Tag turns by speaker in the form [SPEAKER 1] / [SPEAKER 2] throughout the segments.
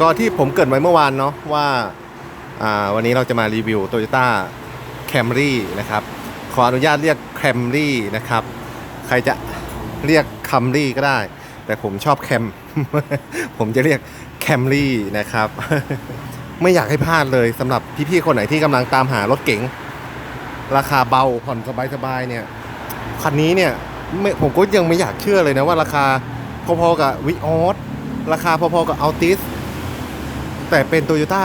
[SPEAKER 1] ก็ที่ผมเกิดไว้เมื่อวานเนาะว่าอ่าวันนี้เราจะมารีวิว Toyota Camry นะครับ ขออนุญาตเรียก Camry นะครับ ใครจะเรียก Camry ก็ได้ แต่ผมชอบแคม ผมจะเรียก Camry นะครับ ไม่อยากให้พลาดเลยสำหรับพี่ๆคนไหนที่กำลังตามหารถเก๋ง ราคาเบาผ่อนสบายๆเนี่ยคันนี้เนี่ยผมก็ยังไม่อยากเชื่อเลยนะว่าราคาพอๆกับวิออสราคาพอๆกับอัลติส แต่เป็น Toyota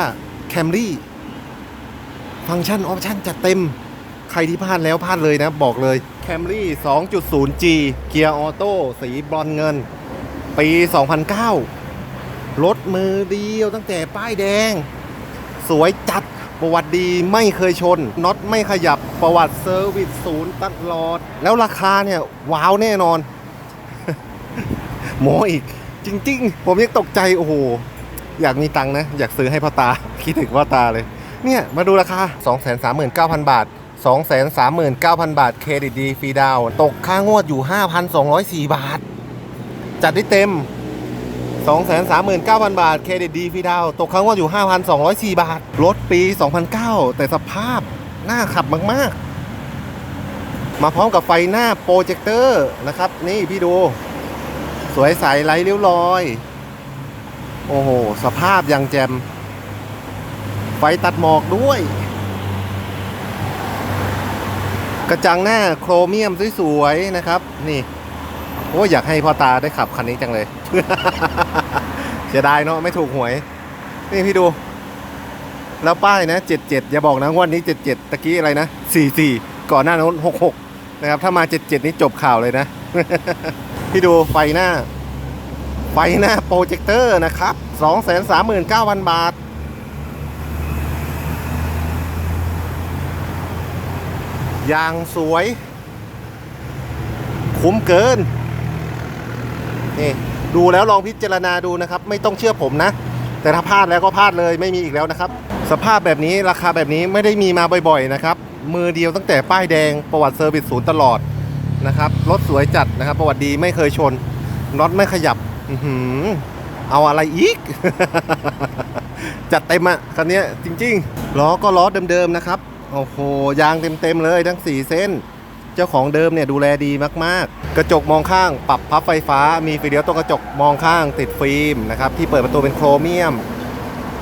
[SPEAKER 1] Camry ฟังก์ชันออปชั่นจัดเต็ม ใครที่พลาดแล้วพลาดเลยนะ บอกเลย Camry 2.0G เกียร์ออโต้สีบรอนเงิน ปี 2009 รถมือเดียวตั้งแต่ป้ายแดง สวยจัดประวัติดีไม่เคยชนน็อตไม่ขยับประวัติเซอร์วิสศูนย์ตลอด แล้วราคาเนี่ย ว้าวแน่นอน โมอีก จริง ๆ ผมยังตกใจ โอ้โห อยากมีตังค์นะ อยากซื้อให้พ่อตา คิดถึงพ่อตาเลย เนี่ย มาดูราคา 239,000 บาท 239,000 บาท เครดิตดีฟรีดาว ตกค่างวดอยู่ 5,204 บาท จัดได้เต็ม 239,000 บาท เครดิตดีฟรีดาว ตกค้างว่าอยู่ 5,204 บาท รถปี 2009 แต่สภาพน่าขับมาก ๆ มาพร้อมกับไฟหน้าโปรเจคเตอร์นะครับ นี่พี่ดู สวยใสไร้ริ้วรอย โอ้โห สภาพยังแจ่มไฟตัดหมอกด้วย กระจังหน้าโครเมียมสวยๆนะครับ นี่ โอ้อยากให้พ่อตาได้ขับคันนี้จังเลย เสียดายเนาะไม่ถูกหวย นี่พี่ดู แล้วป้ายนะเจ็ดเจ็ดอย่าบอกนะวันนี้เจ็ดเจ็ดตะกี้อะไรนะสี่สี่ก่อนหน้านั้นหกหกนะครับ ถ้ามาเจ็ดเจ็ดนี้จบข่าวเลยนะ พี่ดูไฟหน้า ไฟหน้าโปรเจคเตอร์นะครับสองแสนสามหมื่นเก้าพันบาท อย่างสวย คุ้มเกิน นี่ ดูแล้วลองพิจารณาดูนะครับ ไม่ต้องเชื่อผมนะ แต่ถ้าพลาดแล้วก็พลาดเลยไม่มีอีกแล้วนะครับ สภาพแบบนี้ราคาแบบนี้ไม่ได้มีมาบ่อยๆนะครับ มือเดียวตั้งแต่ป้ายแดงประวัติเซอร์วิสศูนย์ตลอดนะครับ รถสวยจัดนะครับ ประวัติดีไม่เคยชนน็อตไม่ขยับ เอาอะไรอีก จัดเต็มอะคันนี้จริงๆ ล้อก็ล้อเดิมๆนะครับ โอ้โห ยางเต็มๆเลยทั้ง 4 เส้น เจ้าของเดิมเนี่ยดูแลดีมากๆ กระจกมองข้าง ปรับพับไฟฟ้า มีไฟเลี้ยวตรงกระจกมองข้างติดฟิล์มนะครับ ที่เปิดประตูเป็นโครเมียม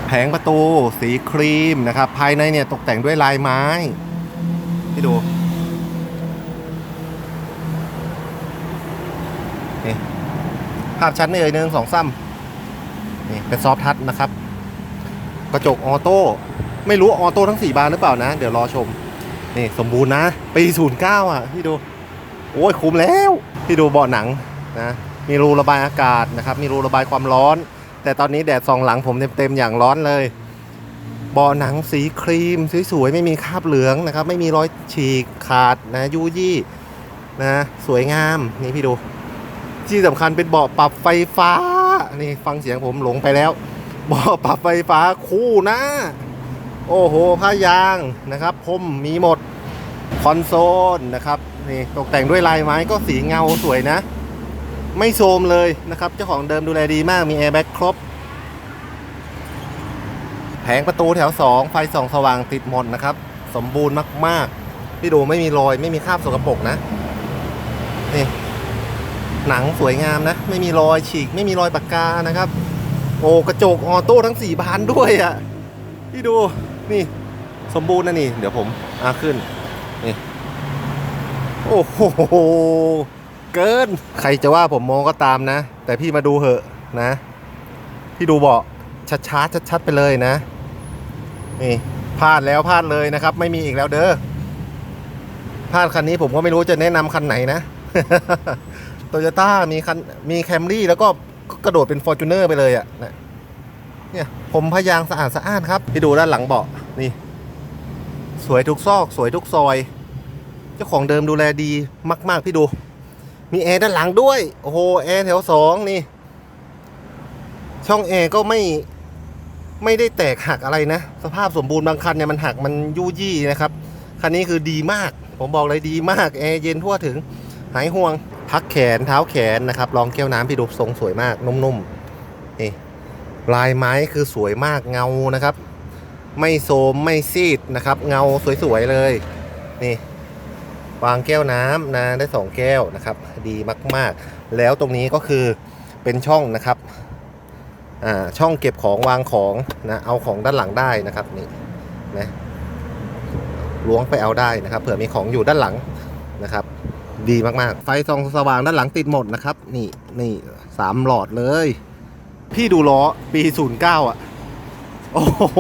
[SPEAKER 1] แผงประตูสีครีมนะครับ ภายในเนี่ยตกแต่งด้วยลายไม้ให้ดูนี่ภาพชัดไม่เอ่ยหนึ่งสองซ้ำนี่เป็นซอฟทัชนะครับ กระจกออโต้ไม่รู้ออโต้ทั้ง 4 บานหรือเปล่านะ เดี๋ยวรอชม นี่สมบูรณ์นะ ปี09อะ พี่ดู โอ้ยคุ้มแล้ว พี่ดูเบาะหนังนะมีรูระบายอากาศนะครับ มีรูระบายความร้อน แต่ตอนนี้แดดส่องหลังผมเต็มๆอย่างร้อนเลยเบาะหนังสีครีมสวยๆไม่มีคราบเหลืองนะครับ ไม่มีรอยฉีกขาดนะยุยี่นะสวยงามนี่พี่ดู ที่สำคัญเป็นเบาะปรับไฟฟ้า นี่ฟังเสียงผมหลงไปแล้ว เบาะปรับไฟฟ้าคู่หน้า โอ้โหผ้ายางนะครับพรมมีหมด คอนโซลนะครับนี่ตกแต่งด้วยลายไม้ก็สีเงาสวยนะ ไม่โทรมเลยนะครับ เจ้าของเดิมดูแลดีมากมีแอร์แบ็กครบ แผงประตูแถว 2 ไฟส่องสว่างติดหมดนะครับ สมบูรณ์มากๆ พี่ดูไม่มีรอยไม่มีคราบสกปรกนะ นี่ หนังสวยงามนะ ไม่มีรอยฉีก ไม่มีรอยปากกานะครับ โอ้กระจกออโต้ทั้ง4บานด้วยอะ่ะพี่ดูนี่สมบูรณ์นะนี่ เดี๋ยวผมอาขึ้นนี่โอ้โหเกิน ใครจะว่าผมโมก็ตามนะ แต่พี่มาดูเหอะนะ พี่ดูเบาะชัดๆชัดๆไปเลยนะ นี่พลาดแล้วพลาดเลยนะครับ ไม่มีอีกแล้วเด้อพลาดคันนี้ผมก็ไม่รู้จะแนะนำคันไหนนะ โตโยต้ามีคันมีแคมรี่แล้วก็กระโดดเป็นฟอร์จูเนอร์ไปเลยอะ่ะนะเนี่ยผมพยางสะอาดสะอ้านครับพี่ดูด้านหลังเบาะนี่ สวยทุกซอก สวยทุกซอย เจ้าของเดิมดูแลดีมาก ๆ พี่ดู มีแอร์ด้านหลังด้วย โอ้โหแอร์แถวสองนี่ ช่องแอร์ก็ไม่ไม่ได้แตกหักอะไรนะ สภาพสมบูรณ์บางคันเนี่ยมันหักมันยู่ยี่นะครับ คันนี้คือดีมาก ผมบอกเลยดีมาก แอร์เย็นทั่วถึงหายห่วง พักแขนเท้าแขนนะครับรองแก้วน้ำพี่ดูทรงสวยมากนุ่มๆนี่ลายไม้คือสวยมากเงานะครับ ไม่โซมไม่ซีดนะครับ เงาสวยๆเลย นี่วางแก้วน้ำนะได้สองแก้วนะครับ ดีมากๆ แล้วตรงนี้ก็คือเป็นช่องนะครับอ่าช่องเก็บของวางของนะเอาของด้านหลังได้นะครับนี่นะล้วงไปเอาได้นะครับเผื่อมีของอยู่ด้านหลังนะครับ ดีมากๆ ไฟส่องสว่างด้านหลังติดหมดนะครับ นี่นี่สามหลอดเลย พี่ดูล้อปี 09 อะ โอ้โห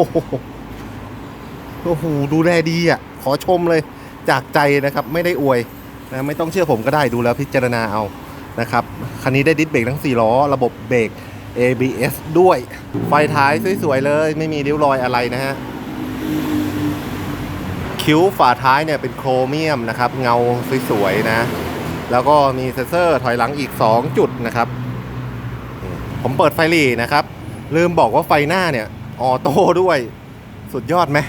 [SPEAKER 1] โอ้โหดูแลดีอะ ขอชมเลยจากใจนะครับไม่ได้อวยนะไม่ต้องเชื่อผมก็ได้ดูแล้วพิจารณาเอานะครับคันนี้ได้ดิสเบรกทั้ง 4 ล้อ ระบบเบรก ABS ด้วย ไฟท้ายสวยๆเลย ไม่มีริ้วรอยอะไรนะฮะ คิ้วฝาท้ายเนี่ยเป็นโครเมียมนะครับ เงาสวยๆนะ แล้วก็มีเซนเซอร์ถอยหลังอีก 2 จุดนะครับ ผมเปิดไฟหลีนะครับ ลืมบอกว่าไฟหน้าเนี่ยออโต้ด้วยสุดยอดไหม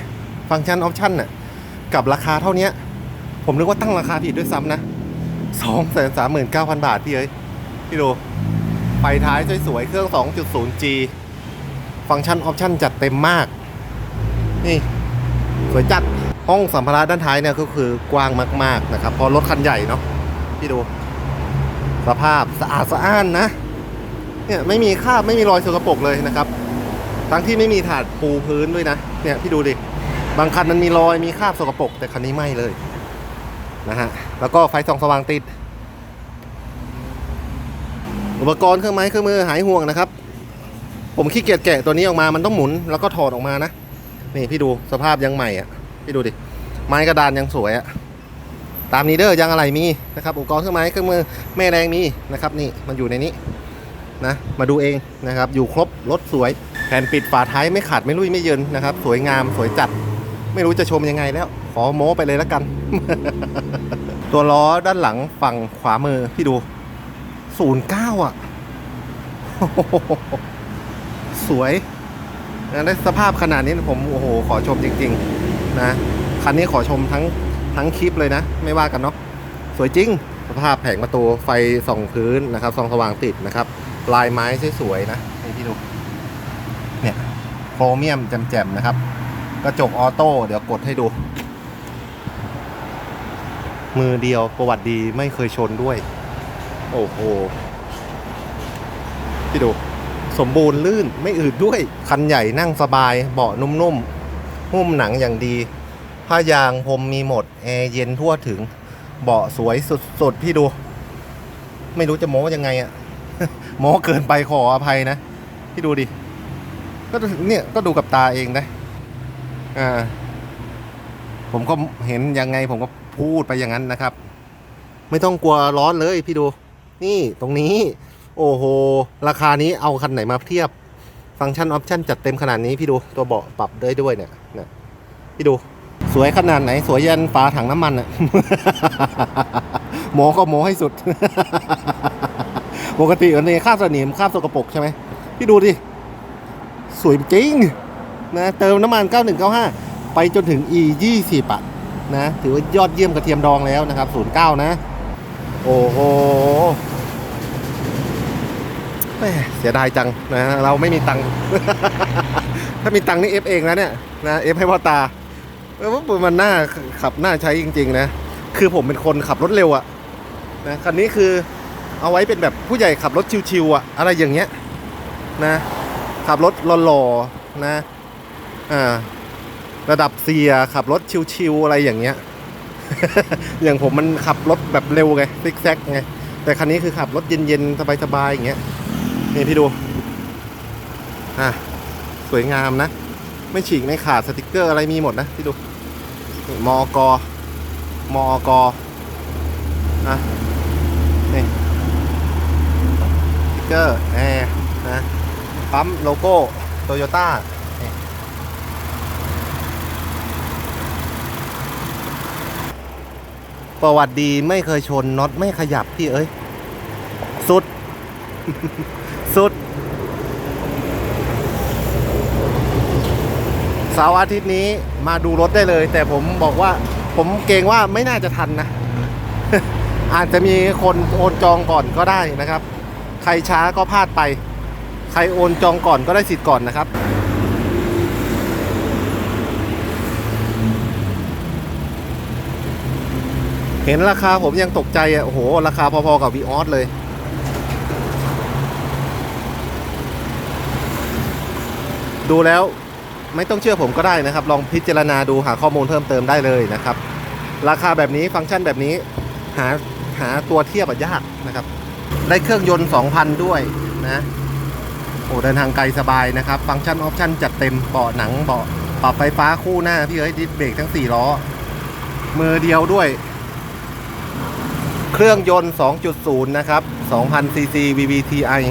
[SPEAKER 1] ฟังก์ชันออปชั่นน่ะกับราคาเท่านี้ผมนึกว่าตั้งราคาผิดด้วยซ้ำนะสองแสนสามหมื่นเก้าพันบาทพี่เอ้ยพี่ดูไฟท้ายสวยๆเครื่อง 2.0G ฟังก์ชันออปชั่นจัดเต็มมาก นี่ สวยจัด ห้องสัมภาระด้านท้ายเนี่ยก็คือกว้างมาก ๆนะครับ พอรถคันใหญ่เนาะพี่ดู สภาพสะอาดสะอ้านนะ เนี่ยไม่มีคราบไม่มีรอยสกปรกเลยนะครับ ทั้งที่ไม่มีถาดปูพื้นด้วยนะ เนี่ยพี่ดูดิ บางคันมันมีรอยมีคราบสกปรกแต่คันนี้ไม่เลยนะฮะ แล้วก็ไฟส่องสว่างติด อุปกรณ์เครื่องไม้เครื่องมือหายห่วงนะครับ ผมขี้เกียจแกะตัวนี้ออกมา มันต้องหมุนแล้วก็ถอดออกมานะ นี่พี่ดูสภาพยังใหม่อะ พี่ดูดิ ไม้กระดานยังสวยอะตามนี้เด้อยังอะไรมีนะครับอุปกรณ์เครื่องไม้เครื่องมือแม่แรงมีนะครับนี่มันอยู่ในนี้นะมาดูเองนะครับ อยู่ครบรถสวยแผ่นปิดฝาท้ายไม่ขาดไม่ลุยไม่เยินนะครับ สวยงามสวยจัด ไม่รู้จะชมยังไงแล้ว ขอโม้ไปเลยแล้วกัน ตัวล้อด้านหลังฝั่งขวามือพี่ดู09อะ สวยนะได้สภาพขนาดนี้ผมโอ้โห ขอชมจริง ๆ นะคันนี้ขอชมทั้งทั้งคลิปเลยนะ ไม่ว่ากันเนาะสวยจริงสภาพแผงประตูไฟส่องพื้นนะครับส่องสว่างติดนะครับ ลายไม้สวยๆนะนี่พี่ดูเนี่ยโครเมียมแจ่มๆนะครับ กระจกออโต้เดี๋ยวกดให้ดู มือเดียวประวัติดีไม่เคยชนด้วย โอ้โหพี่ดู สมบูรณ์ลื่นไม่อืดด้วย คันใหญ่นั่งสบายเบาะนุ่มๆ หุ้มหนังอย่างดี ผ้ายางพรมมีหมด แอร์เย็นทั่วถึง เบาะสวยสุดๆ พี่ดู ไม่รู้จะโม้ยังไงอะโม้เกินไปขออภัยนะ พี่ดูดิ ก็เนี่ยก็ดูกับตาเองนะอ่าผมก็เห็นยังไงผมก็พูดไปอย่างนั้นนะครับ ไม่ต้องกลัวร้อนเลยพี่ดู นี่ตรงนี้ โอ้โห ราคานี้เอาคันไหนมาเทียบ ฟังก์ชันออปชั่นจัดเต็มขนาดนี้พี่ดูตัวเบาะปรับได้ด้วยเนี่ยเนี่ยพี่ดูสวยขนาดไหน สวยยันฝาถังน้ำมันอะโมก็โมให้สุด ปกติอันนี้คราบสนิมคราบสกปรกใช่ไหมพี่ดูดิ สวยจริงนะเติมน้ำมัน 9195 ไปจนถึง e 20อะนะ ถือว่ายอดเยี่ยมกระเทียมดองแล้วนะครับ 09 นะ โอ้โห ม่เสียดายจังนะเราไม่มีตังค์ ถ้ามีตังค์นี่เอฟเองนะเนี่ยนะเอฟให้พ่อตาเออว่ามันน่าขับน่าใช้จริง ๆ นะ คือผมเป็นคนขับรถเร็วอะนะคันนี้คือเอาไว้เป็นแบบผู้ใหญ่ขับรถชิวๆอะอะไรอย่างเงี้ยนะขับรถหล่อๆนะอ่าระดับเสียขับรถชิวๆอะไรอย่างเงี้ย อย่างผมมันขับรถแบบเร็วไงซิกแซกไงแต่คันนี้คือขับรถเย็นๆสบายๆอย่างเงี้ย นี่พี่ดูอะสวยงามนะ ไม่ฉีกไม่ขาดสติกเกอร์อะไรมีหมดนะพี่ดูนี่มอกมอกนะนี่สติกเกอร์แอร์นะปั๊มโลโก้โตโยต้าประวัติดีไม่เคยชนน็อตไม่ขยับพี่เอ้ย สุด สุดเสาร์อาทิตย์นี้มาดูรถได้เลย แต่ผมบอกว่าผมเกรงว่าไม่น่าจะทันนะ อาจจะมีคนโอนจองก่อนก็ได้นะครับ ใครช้าก็พลาดไป ใครโอนจองก่อนก็ได้สิทธิ์ก่อนนะครับเห็นราคาผมยังตกใจอะ โอ้โห ราคาพอๆกับวีออสเลย ดูแล้วไม่ต้องเชื่อผมก็ได้นะครับ ลองพิจารณาดูหาข้อมูลเพิ่มเติมได้เลยนะครับ ราคาแบบนี้ฟังก์ชันแบบนี้หาหาตัวเทียบอะยากนะครับ ได้เครื่องยนต์ 2,000 ด้วยนะโอ้เดินทางไกลสบายนะครับ ฟังก์ชันออปชั่นจัดเต็มเบาะหนังเบาะปรับไฟฟ้าคู่หน้า พี่เอ้ยดิสเบรกทั้ง 4 ล้อ มือเดียวด้วย เครื่องยนต์ 2.0 นะครับ 2,000 cc VVTi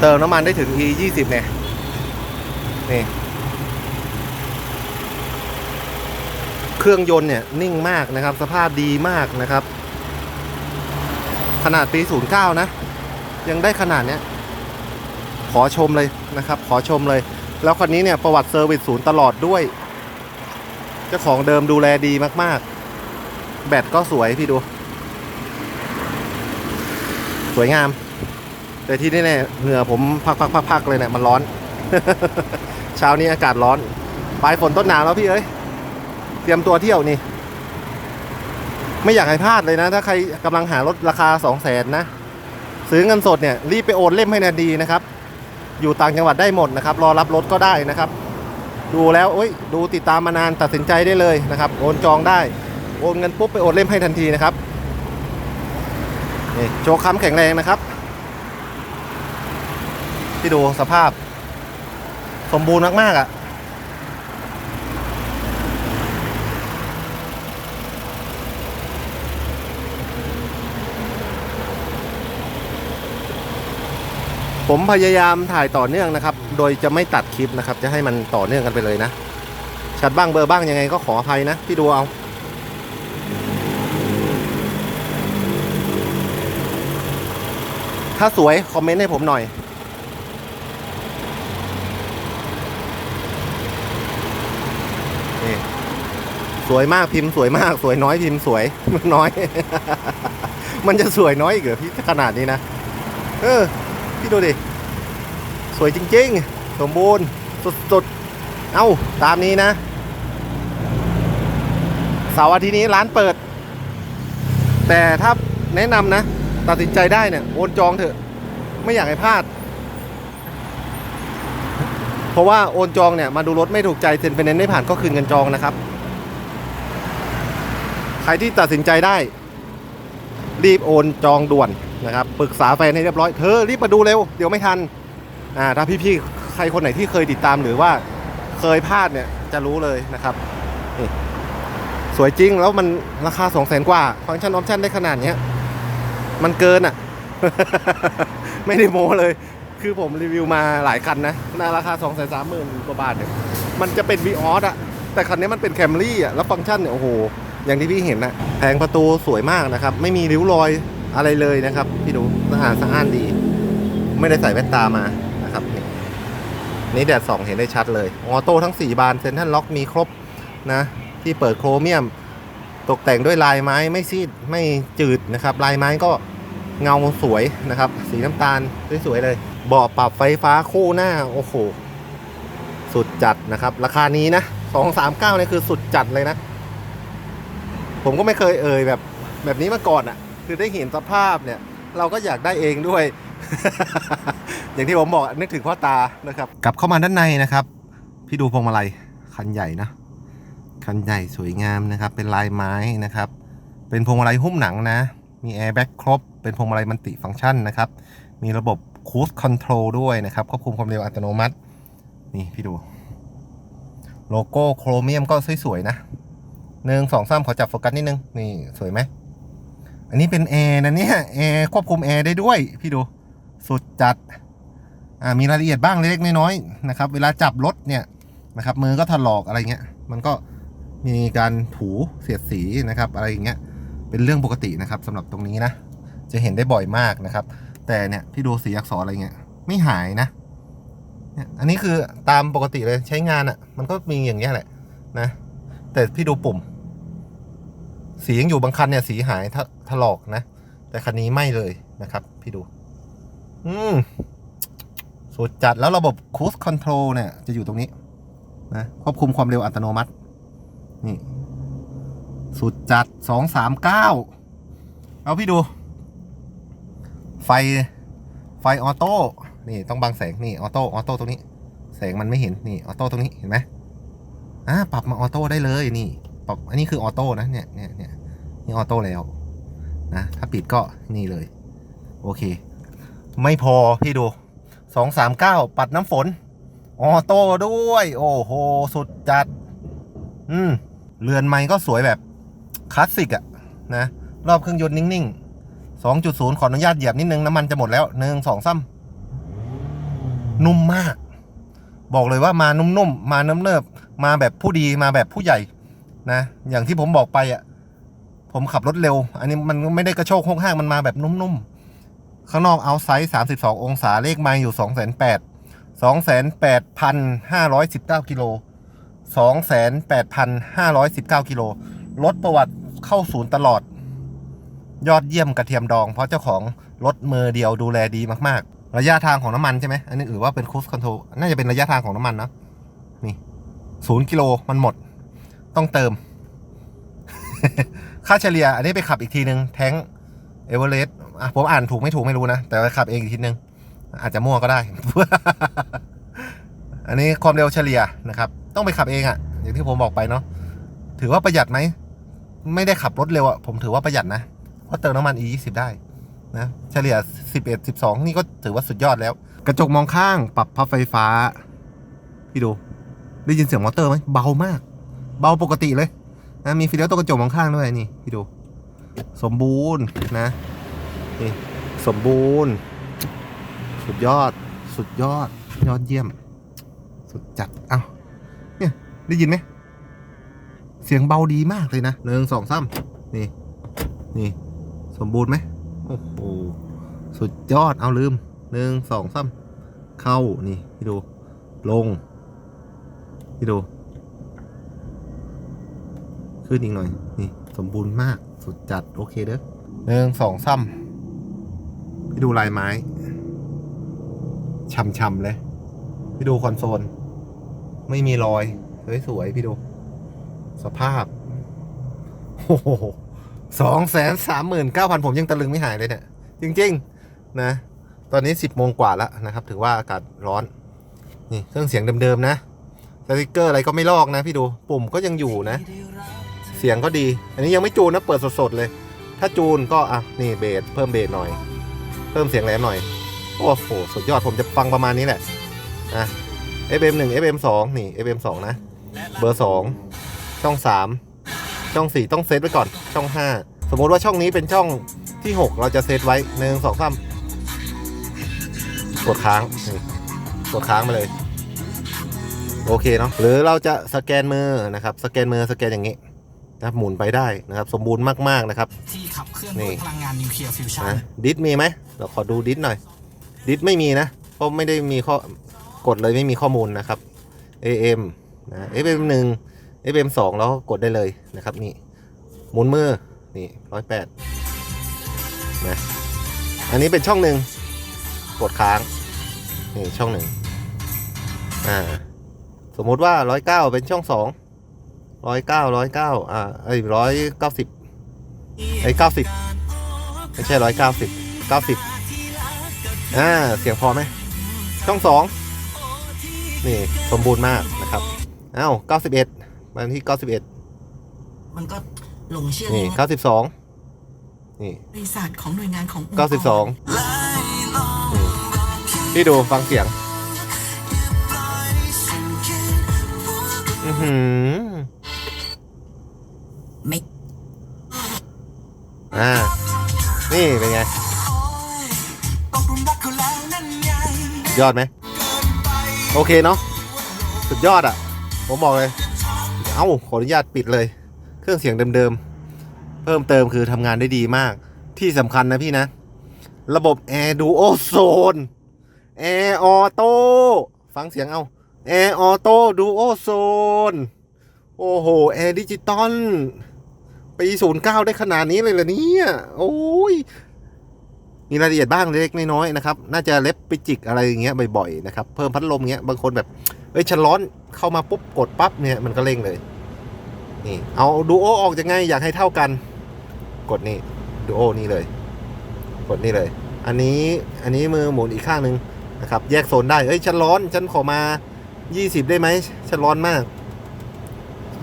[SPEAKER 1] เติมน้ำมันได้ถึง E20 เนี่ย นี่เครื่องยนต์เนี่ยนิ่งมากนะครับ สภาพดีมากนะครับ ขนาดปี 09 นะ ยังได้ขนาดเนี้ยขอชมเลยนะครับ ขอชมเลย แล้วคันนี้เนี่ยประวัติเซอร์วิสศูนย์ตลอดด้วย เจ้าของเดิมดูแลดีมากๆ แบตก็สวยพี่ดู สวยงาม แต่ที่นี่เนี่ยเหงื่อผมพักๆๆๆเลยเนี่ยมันร้อน เช้านี้อากาศร้อน ปลายฝนต้นหนาวแล้วพี่เอ้ย เตรียมตัวเที่ยวนี่ ไม่อยากให้พลาดเลยนะ ถ้าใครกำลังหารถราคา2 0 0แสนนะ ซื้อเงินสดเนี่ย รีบไปโอนเล่มให้นาดีนะครับ อยู่ต่างจังหวัดได้หมดนะครับ รอรับรถก็ได้นะครับ ดูแล้วโอ้ย ดูติดตามมานานตัดสินใจได้เลยนะครับ โอนจองได้ โอนเงินปุ๊บไปโอนเล่มให้ทันทีนะครับนี่โชว์ค้ำแข็งแรงนะครับ ที่ดูสภาพ สมบูรณ์มาก ๆ อะ ผมพยายามถ่ายต่อเนื่องนะครับ โดยจะไม่ตัดคลิปนะครับ จะให้มันต่อเนื่องกันไปเลยนะชัดบ้างเบอร์บ้างยังไงก็ขออภัยนะ พี่ดูเอาถ้าสวย คอมเมนต์ให้ผมหน่อย สวยมากพิมพ์สวยมาก สวยน้อยพิมพ์สวยน้อย มันจะสวยน้อยอีกเหรอพี่ขนาดนี้นะ เออ พี่ดูดิ สวยจริง ๆ สมบูรณ์สุดๆ เอ้า ตามนี้นะเสาร์อาทิตย์นี้ร้านเปิด แต่ถ้าแนะนำนะ ตัดสินใจได้เนี่ยโอนจองเถอะ ไม่อยากให้พลาด เพราะว่าโอนจองเนี่ย มาดูรถไม่ถูกใจเซ็นไฟแนนซ์ไม่ผ่านก็คืนเงินจองนะครับ ใครที่ตัดสินใจได้ รีบโอนจองด่วนนะครับปรึกษาแฟนให้เรียบร้อยเธอรีบมาดูเร็วเดี๋ยวไม่ทันอ่าถ้าพี่ๆใครคนไหนที่เคยติดตามหรือว่าเคยพลาดเนี่ยจะรู้เลยนะครับนี่สวยจริงแล้วมันราคา2 0 0แสนกว่าฟังก์ชันออปชั่นได้ขนาดเนี้ยมันเกินอะ ไม่ได้โม้เลย คือผมรีวิวมาหลายคันนะในราคา2 3 0 0 0 0กว่าบาทเนี่ยมันจะเป็น v ีออสอะ แต่คันนี้มันเป็นแคมรี่อะ แล้วฟังก์ชันเนี่ย โอ้โห อย่างที่พี่เห็นนะแผงประตูสวยมากนะครับ ไม่มีริ้วรอยอะไรเลยนะครับ พี่ดูสะอาดสะอ้านดี ไม่ได้ใส่แว่นตามานะครับ นี่นี่แดดส่องเห็นได้ชัดเลยออโต้ทั้ง 4 บานเซนทัลล็อกมีครบนะ ที่เปิดโครเมียม ตกแต่งด้วยลายไม้ไม่ซีดไม่จืดนะครับ ลายไม้ก็เงาสวยนะครับ สีน้ำตาลสวยๆเลยเบาะปรับไฟฟ้าคู่หน้าโอ้โหสุดจัดนะครับ ราคานี้นะ239เนี่ยคือสุดจัดเลยนะ ผมก็ไม่เคยเอ่ยแบบแบบนี้มาก่อนอะ่ะ คือได้เห็นสภาพเนี่ย เราก็อยากได้เองด้วย อย่างที่ผมบอกนึกถึงพ่อตานะครับ กลับเข้ามาด้านในนะครับ พี่ดูพวงมาลัยคันใหญ่นะคันใหญ่สวยงามนะครับ เป็นลายไม้นะครับ เป็นพวงมาลัยหุ้มหนังนะ มีแอร์แบ็กครบ เป็นพวงมาลัยมัลติฟังก์ชันนะครับ มีระบบคู e คอนโทรลด้วยนะครับควบคุมความเร็วอัตโนมัติ นี่พี่ดู โลโก้โครเมียมก็สวยๆนะ หนึ่งสองสามขอจับโฟกัสนิดนึง นี่สวยไหม อันนี้เป็นแอร์นะเนี่ยแอร์ควบคุมแอร์ได้ด้วย พี่ดู สุดจัด อ่ามีรายละเอียดบ้างเล็กน้อยๆนะครับ เวลาจับรถเนี่ยนะครับ มือก็ถลอกอะไรเงี้ย มันก็มีการถูเสียดสีนะครับ อะไรอย่างเงี้ย เป็นเรื่องปกตินะครับสำหรับตรงนี้นะ จะเห็นได้บ่อยมากนะครับ แต่เนี่ยพี่ดูสีอักษรอะไรเงี้ย ไม่หายนะอันนี้คือตามปกติเลยใช้งานอะ่ะ มันก็มีอย่างเงี้ยแหละนะ แต่พี่ดูปุ่ม สียังอยู่บางคันเนี่ยสีหายถถลอกนะ แต่คันนี้ไม่เลยนะครับ พี่ดู อืมสุดจัดแล้วระบบ cruise control เนี่ย จะอยู่ตรงนี้ นะควบคุมความเร็วอัตโนมัติ นี่ สุดจัดสองสามเก้าเอาพี่ดู ไฟไฟออโต้นี่ต้องบังแสงนี่ออโต้ออโต้ตรงนี้ แสงมันไม่เห็นนี่ออโต้ตรงนี้เห็นไหมอ่าปรับมาออโต้ได้เลยนี่ ปรับอันนี้คือออโต้นะเนี่ยเนี่ยเนี่ยนี่ออโต้แล้วนะถ้าปิดก็นี่เลย โอเค ไม่พอพี่ดูสองสามเก้าปัดน้ำฝน ออโต้ด้วย โอ้โห สุดจัด อืม เรือนไม้ก็สวยแบบคลาสสิกอะนะ รอบเครื่องยนต์นิ่งๆ 2.0 ขออนุญาตเหยียบนิดนึง น้ำมันจะหมดแล้วหนึ่งสองซ้ำนุ่มมาก บอกเลยว่ามานุ่มๆ มาเนิบๆ มาแบบผู้ดีมาแบบผู้ใหญ่ นะอย่างที่ผมบอกไปอะผมขับรถเร็ว อันนี้มันไม่ได้กระโชกโค้งห้างมันมาแบบนุ่มๆ ข้างนอกเอาไซส์ 32 องศาเลขไมาอยู่ 2 8 28,519กิโล28,519 กิโลรถประวัติเข้าศูนย์ตลอด ยอดเยี่ยมกระเทียมดอง เพราะเจ้าของรถมือเดียวดูแลดีมากๆ ระยะทางของน้ำมันใช่ไหม อันนี้หรือว่าเป็นคูสคอนโทรน่าจะเป็นระยะทางของน้ำมันนะ นี่ศูนย์กิโลมันหมด ต้องเติม ค่าเฉลี่ย อันนี้ไปขับอีกทีนึง แท้งเอเวอเรสต์อะผมอ่านถูกไม่ถูกไม่รู้นะ แต่ไปขับเองอีกทีนึง อาจจะมั่วก็ได้ อันนี้ความเร็วเฉลี่ยนะครับ ต้องไปขับเองอะ่ะ อย่างที่ผมบอกไปเนาะถือว่าประหยัดไหม ไม่ได้ขับรถเร็วอะ่ะ ผมถือว่าประหยัดนะเพราะเติมน้ำมัน e 2 0ได้นะเฉลี่ย 11 12 นี่ก็ถือว่าสุดยอดแล้ว กระจกมองข้างปรับพับไฟฟ้า พี่ดู ได้ยินเสียงมอเตอร์ไหมเบามาก เบาปกติเลยนะมีฟิลเลอร์ตัวกระจกมองข้างด้วยนี่พี่ดู สมบูรณ์นะนี่สมบูรณ์ สุดยอด สุดยอด ยอดเยี่ยม สุดจัด เอ้า เนี่ยได้ยินไหม เสียงเบาดีมากเลยนะหนึ่งสองสามนี่ นี่ สมบูรณ์ไหมโอ้โห สุดยอด เอาลืมหนึ่งสองสามเข้า นี่ พี่ดู ลง พี่ดู ขึ้นอีกหน่อย นี่ สมบูรณ์มากสุดจัด โอเคเด้อหนึ่งสองซ้ำพี่ดูลายไม้ช่ำๆเลย พี่ดูคอนโซล ไม่มีรอยสวยๆพี่ดู สภาพโอ้โหสองแสนสามหมื่นเก้าพันผมยังตะลึงไม่หายเลยเนี่ย จริง ๆ นะ ตอนนี้สิบโมงกว่าแล้วนะครับ ถือว่าอากาศร้อน นี่เครื่องเสียงเดิม ๆ นะสติกเกอร์อะไรก็ไม่ลอกนะพี่ดู ปุ่มก็ยังอยู่นะ เสียงก็ดี อันนี้ยังไม่จูนนะเปิดสดๆเลย ถ้าจูนก็อะนี่เบสเพิ่มเบสหน่อย เพิ่มเสียงแหลมหน่อย โอ้โหสุดยอดผมจะฟังประมาณนี้แหละอะ FM 1 FM 2นี่ FM 2นะเบอร์ 2 ช่อง 3 ช่อง 4 ต้องเซตไว้ก่อนช่อง 5 สมมติว่าช่องนี้เป็นช่องที่ 6 เราจะเซตไว้หนึ่งสองสามกดค้างนี่กดค้างมาเลย โอเคเนาะหรือเราจะสแกนมือนะครับ สแกนมือสแกนอย่างนี้ นะครับหมุนไปได้นะครับ สมบูรณ์มากๆนะครับ
[SPEAKER 2] ที่ขับเคลื่อน
[SPEAKER 1] นี่
[SPEAKER 2] ด้วยพลังงานนิวเคลียร์ฟิวชั่น
[SPEAKER 1] นะดิสมีไหมเราขอดูดิสหน่อย ดิสไม่มีนะเพราะไม่ได้มีข้อกดเลยไม่มีข้อมูลนะครับ AM นะ FM 1 FM 2แล้วก็กดได้เลยนะครับนี่หมุนมือนี่ร้อยแปดนะอันนี้เป็นช่องหนึ่งกดค้างนี่ช่องหนึ่งอ่าสมมุติว่าร้อยเก้าเป็นช่องสอง ร้อยเก้าร้อยเก้าอ่าไอ้ร้อยเก้าสิบไอ้เก้าสิบไม่ใช่ร้อยเก้าสิบเก้าสิบอ่าเสียงพอไหมช่องสองนี่สมบูรณ์มากนะครับเอ้าเก้าสิบเอ็ดมาที่เก้าสิบเอ็ด
[SPEAKER 3] มันก็หลงเชื่อ
[SPEAKER 1] นี่
[SPEAKER 3] ใน
[SPEAKER 1] เก้าสิบสองนี่
[SPEAKER 3] บริษัทของหน่วยงานของค์กร
[SPEAKER 1] เก้าสิบสองพี่ดูฟังเสียง อือหือ
[SPEAKER 3] ไม่
[SPEAKER 1] อ่า นี่เป็นไง ยอดไหม โอเคเนาะ สุดยอดอะ่ะ ผมบอกเลย เอ้า ขออนุญาตปิดเลย เครื่องเสียงเดิมๆ เพิ่มเติมคือทำงานได้ดีมาก ที่สำคัญนะพี่นะ ระบบ Air Duo Zone Air Auto ฟังเสียงเอา Air Auto Duo Zone โอ้โห Air มีรายละเอียดบ้างเล็กน้อยนะครับ น่าจะเล็บไปจิกอะไรอย่างเงี้ยบ่อยๆนะครับ เพิ่มพัดลมเงี้ย บางคนแบบ เอ้ยฉันร้อนเข้ามาปุ๊บกดปั๊บเนี่ยมันก็เร่งเลย นี่ เอาดูโอออกยังไงอยากให้เท่ากัน กดนี่ดูโอนี่เลย กดนี่เลย อันนี้อันนี้มือหมุนอีกข้างหนึ่งนะครับ แยกโซนได้ เอ้ยฉันร้อนฉันขอมา 20 ได้ไหมฉันร้อนมาก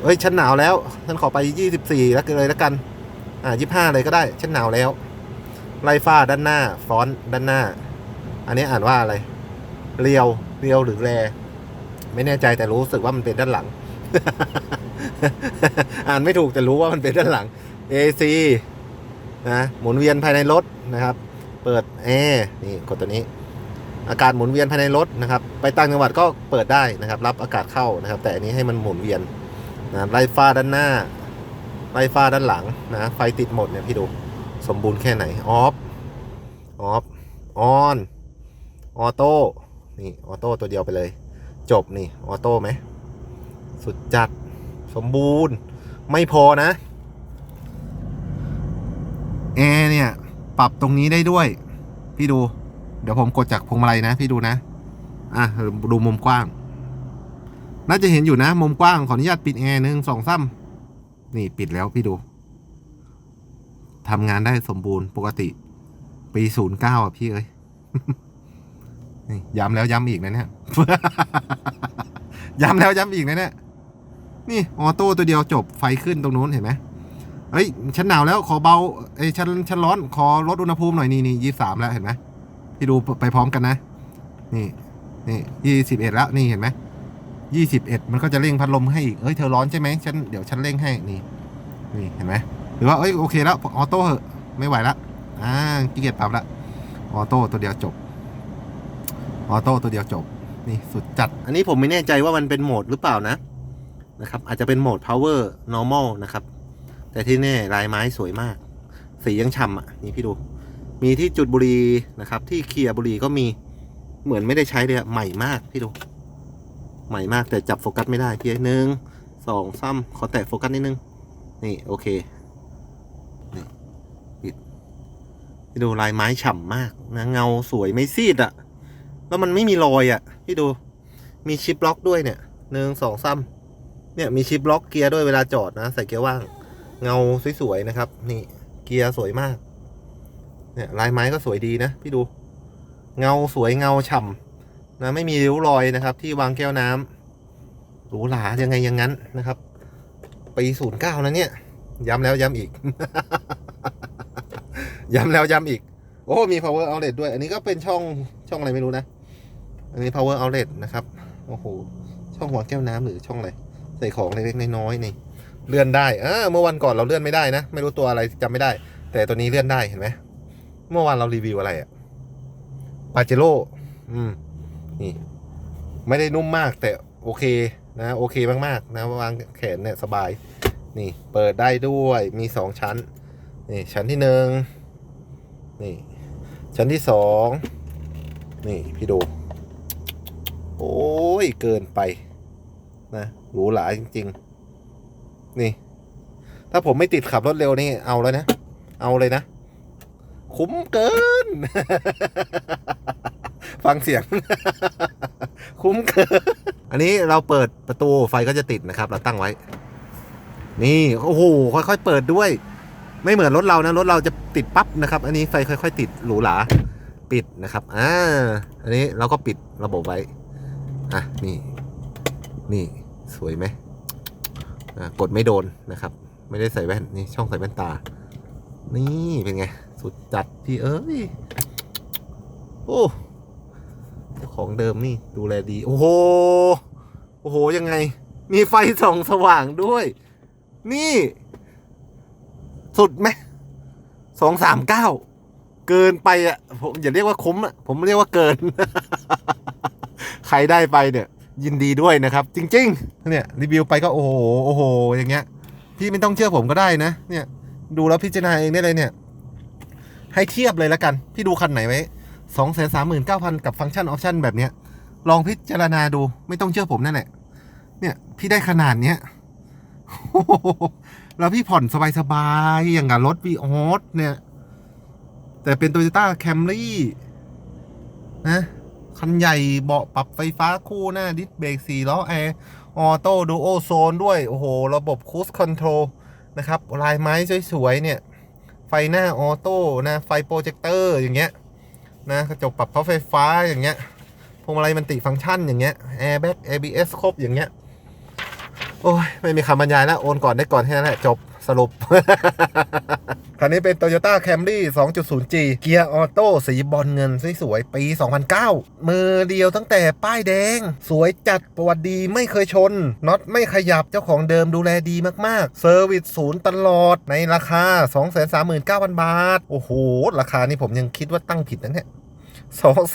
[SPEAKER 1] เอ้ยฉันหนาวแล้วฉันขอไป24แล้วเลยแล้วกัน อ่า25เลยก็ได้ฉันหนาวแล้ว ไล่ฟ้าด้านหน้า ฟอนด้านหน้า อันนี้อ่านว่าอะไร เรียวเรียวหรือแรไม่แน่ใจแต่รู้สึกว่ามันเป็นด้านหลัง อ่านไม่ถูกแต่รู้ว่ามันเป็นด้านหลัง AC นะหมุนเวียนภายในรถนะครับ เปิดแอร์นี่กดตัวนี้ อากาศหมุนเวียนภายในรถนะครับ ไปต่างจังหวัดก็เปิดได้นะครับ รับอากาศเข้านะครับ แต่อันนี้ให้มันหมุนเวียน นะไล่ฟ้าด้านหน้า ไล่ฟ้าด้านหลังนะไฟติดหมดเนี่ยพี่ดูสมบูรณ์แค่ไหนออฟออฟออนออโต้นี่ออโต้ตัวเดียวไปเลย จบนี่ออโต้ไหมสุดจัดสมบูรณ์ไม่พอนะแอร์เนี่ย ปรับตรงนี้ได้ด้วย พี่ดู เดี๋ยวผมกดจากพวงมาลัยนะ พี่ดูนะ อะ ดูมุมกว้าง น่าจะเห็นอยู่นะ มุมกว้างขออนุญาตปิดแอร์หนึ่งสองซ้ำนี่ปิดแล้วพี่ดูทำงานได้สมบูรณ์ปกติ ปีศูนย์เก้าอะพี่เอ้ยย้ำแล้วย้ำอีกนะเนี่ยย้ำแล้วย้ำอีกนะเนี่ยนี่ออโต้ตัวเดียวจบไฟขึ้นตรงนู้นเห็นไหมเฮ้ยฉันหนาวแล้วขอเบาเอ้ยฉันฉันร้อนขอลดอุณหภูมิหน่อยนี่นี่ยี่สามแล้วเห็นไหมพี่ดูไปพร้อมกันนะ นี่นี่ยี่สิบเอ็ดแล้วนี่เห็นไหม ยี่สิบเอ็ดมันก็จะเร่งพัดลมให้อีกเอ้ยเธอร้อนใช่ไหมฉันเดี๋ยวฉันเร่งให้นี่นี่เห็นไหมหรือว่าเอ้ยโอเคแล้วออโต้เหอะไม่ไหวละอ่าขี้เกียจปรับละออโต้ตัวเดียวจบออโต้ตัวเดียวจบนี่สุดจัด อันนี้ผมไม่แน่ใจว่ามันเป็นโหมดหรือเปล่านะนะครับ อาจจะเป็นโหมด power normal นะครับ แต่ที่แน่ลายไม้สวยมาก สียังฉ่ำอะนี่พี่ดู มีที่จุดบุรีนะครับ ที่เคลียร์บุรีก็มีเหมือนไม่ได้ใช้เลยใหม่มากพี่ดู ใหม่มากแต่จับโฟกัสไม่ได้พี่หนึ่งสองซ้ำขอแตะโฟกัสนิดนึง นี่ โอเค นี่ปิดพี่ดูลายไม้ฉ่ำมากนะเงาสวยไม่ซีดอะแล้วมันไม่มีรอยอะพี่ดูมีชิปล็อกด้วยเนี่ยหนึ่งสองซ้ำเนี่ยมีชิปล็อกเกียร์ด้วยเวลาจอดนะ ใส่เกียร์ว่าง เงาสวยๆนะครับ นี่เกียร์สวยมาก เนี่ยลายไม้ก็สวยดีนะ พี่ดู เงาสวยเงาฉ่ำ นะไม่มีริ้วรอยนะครับ ที่วางแก้วน้ำหรูหรายังไงอยังงั้นนะครับปีศูนย์เก้านะเนี่ย ย้ำแล้วย้ำอีก ย้ำแล้วย้ำอีก โอ้ มี power outlet ด้วย อันนี้ก็เป็นช่องช่องอะไรไม่รู้นะ อันนี้ power outlet นะครับ โอ้โห ช่องหัวแก้วน้ำหรือช่องอะไร ใส่ของเล็กๆน้อยๆนี่ เลื่อนได้ เออเมื่อวันก่อนเราเลื่อนไม่ได้นะ ไม่รู้ตัวอะไรจำไม่ได้ แต่ตัวนี้เลื่อนได้เห็นไหม เมื่อวานเรารีวิวอะไรอะปาเจโร่อืม นี่ ไม่ได้นุ่มมากแต่โอเคนะโอเคมากๆนะวางแขนเนี่ยสบาย นี่เปิดได้ด้วยมีสองชั้น นี่ชั้นที่หนึ่งนี่ ชั้นที่สองนี่พี่ดูโอ้ยเกินไปนะหรูหราจริง ๆ นี่ ถ้าผมไม่ติดขับรถเร็วนี่เอาแล้วนะ เอาเลยนะ คุ้มเกิน ฟังเสียง คุ้มเกินอันนี้เราเปิดประตูไฟก็จะติดนะครับ เราตั้งไว้ นี่โอ้โหค่อยๆเปิดด้วย ไม่เหมือนรถเรานะรถเราจะติดปั๊บนะครับ อันนี้ไฟค่อย ๆ ติดหรูหราปิดนะครับอ่าอันนี้เราก็ปิดระบบไว้อะนี่ นี่สวยไหมอ่ากดไม่โดนนะครับ ไม่ได้ใส่แว่นนี่ช่องใส่แว่นตา นี่เป็นไง สุดจัดพี่เอ้ย โอ้ เจ้าของเดิมนี่ดูแลดี โอ้โห โอ้โห ยังไง มีไฟส่องสว่างด้วย นี่ สุดไหมสองสามเก้าเกินไปอะ ผมอย่าเรียกว่าคุ้มอะ ผมเรียกว่าเกิน ใครได้ไปเนี่ย ยินดีด้วยนะครับ จริง ๆ เนี่ย รีวิวไปก็โอ้โหโอ้โห อย่างเงี้ย พี่ไม่ต้องเชื่อผมก็ได้นะ เนี่ย ดูแล้วพิจารณาเองได้เลยเนี่ย ให้เทียบเลยแล้วกัน พี่ดูคันไหนไว้ สองแสนสามหมื่นเก้าพันกับฟังก์ชันออปชันแบบเนี้ย ลองพิจารณาดูไม่ต้องเชื่อผมนั่นแหละ เนี่ย พี่ได้ขนาดเนี้ยโอ้โหแล้วพี่ผ่อนสบายๆ อย่างกับรถวีออสเนี่ย แต่เป็น Toyota Camry นะคันใหญ่เบาะปรับไฟฟ้าคู่หน้าดิสเบรก4ล้อแอร์ออโต้ดูโอโซนด้วย โอ้โห ระบบคู i คอนโทรลนะครับ ลายไม้สวย ๆ เนี่ย ไฟหน้าออโต้นะ ไฟโปรเจคเตอร์อย่างเงี้ย นะกระจกปรับพับไฟฟ้าอย่างเงี้ยพวงมาลัยมันติฟังก์ชันอย่างเงี้ยแอร์แบ็ก ABS ครบอย่างเงี้ยโอ้ยไม่มีคำบรรยายแล้วโอนก่อนได้ก่อนแค่นั้นแหละจบ สรุป คันนี้เป็น Toyota Camry 2.0G เกียร์ออโต้สีบอลเงินสวยๆปี 2009 มือเดียวตั้งแต่ป้ายแดง สวยจัดประวัติดีไม่เคยชนน็อตไม่ขยับเจ้าของเดิมดูแลดีมากๆเซอร์วิสศูนย์ตลอดในราคา 239,000 บาท โอ้โห ราคานี้ผมยังคิดว่าตั้งผิดนะเนี่ย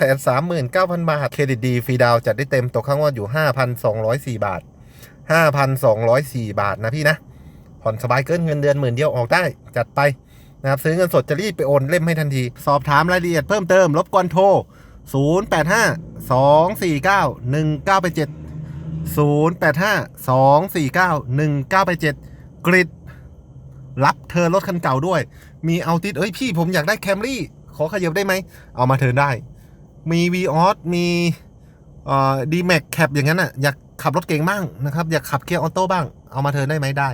[SPEAKER 1] 239,000 บาท เครดิตดีฟรีดาวจัดได้เต็มตกข้างว่าอยู่ 5,204 บาท 5,204 บาทนะพี่นะ ผ่อนสบายเกินเงินเดือนหมื่นเดียวออกได้ จัดไปนะครับซื้อเงินสดจะรีบไปโอนเล่มให้ทันที สอบถามรายละเอียดเพิ่มเติมรบกวนโทร 085 249 1987 085 249 1987 กริดรับเธอรถคันเก่าด้วย มีเอาติดเอ้ยพี่ผมอยากได้แคมรี่ขอขยับได้ไหม เอามาเทินได้ มี v ีออสมีดีแม็กแคปอย่างนั้นอะ อยากขับรถเก่งบ้างนะครับ อยากขับเกียร์ออโต้บ้าง เอามาเทินได้ไหมได้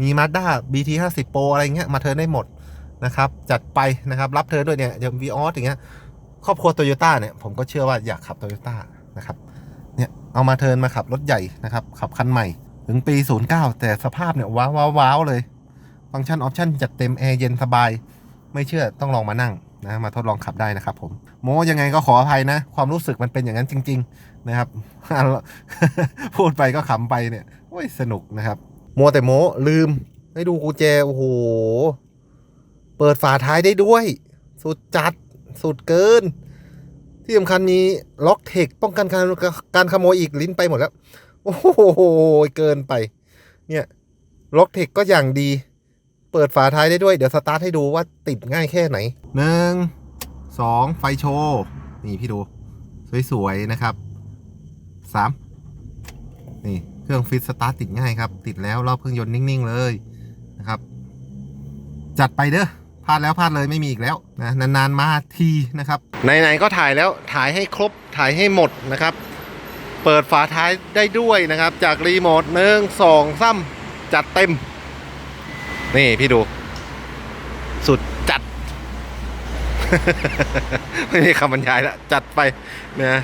[SPEAKER 1] มี Mazda BT 50 Pro อะไรเงี้ยมาเทิร์นได้หมดนะครับ จัดไปนะครับ รับเทิร์นด้วยเนี่ยอย่าง v ีออสอย่างเงี้ยครอบครัวโตโยต้าเนี่ยผมก็เชื่อว่าอยากขับโตโยต้านะครับเนี่ยเอามาเทิร์นมาขับรถใหญ่นะครับ ขับคันใหม่ ถึงปี 09 แต่สภาพเนี่ยว้าวว้าวเลย ฟังก์ชันออปชั่นจัดเต็มแอร์เย็นสบาย ไม่เชื่อต้องลองมานั่งนะมาทดลองขับได้นะครับผมโมยังไงก็ขออภัยนะ ความรู้สึกมันเป็นอย่างนั้นจริง ๆ นะครับ พูดไปก็ขำไปเนี่ยโอ้ยสนุกนะครับ มัวแต่โมลืมให้ดูกุญแจโอ้โห เปิดฝาท้ายได้ด้วย สุดจัด สุดเกิน ที่สำคัญมีล็อกเทคป้องกันการการขโมยอีกลิ้นไปหมดแล้ว โอ้โห เกินไป เนี่ยล็อกเทคก็อย่างดี เปิดฝาท้ายได้ด้วย เดี๋ยวสตาร์ทให้ดูว่าติดง่ายแค่ไหนหนึ่งสองไฟโชว์นี่พี่ดู สวย ๆ นะครับสามนี่ เครื่องฟิตสตาร์ทติดง่ายครับ ติดแล้วรอบเครื่องยนต์นิ่ง ๆ เลยนะครับ จัดไปเด้อพลาดแล้วพลาดเลยไม่มีอีกแล้วนะนานๆมาทีนะครับไหนๆก็ถ่ายแล้วถ่ายให้ครบถ่ายให้หมดนะครับ เปิดฝาท้ายได้ด้วยนะครับ จากรีโมทหนึ่งสองซ้ำจัดเต็ม นี่พี่ดู สุดจัด ไม่มีคำบรรยายแล้วจัดไปนะ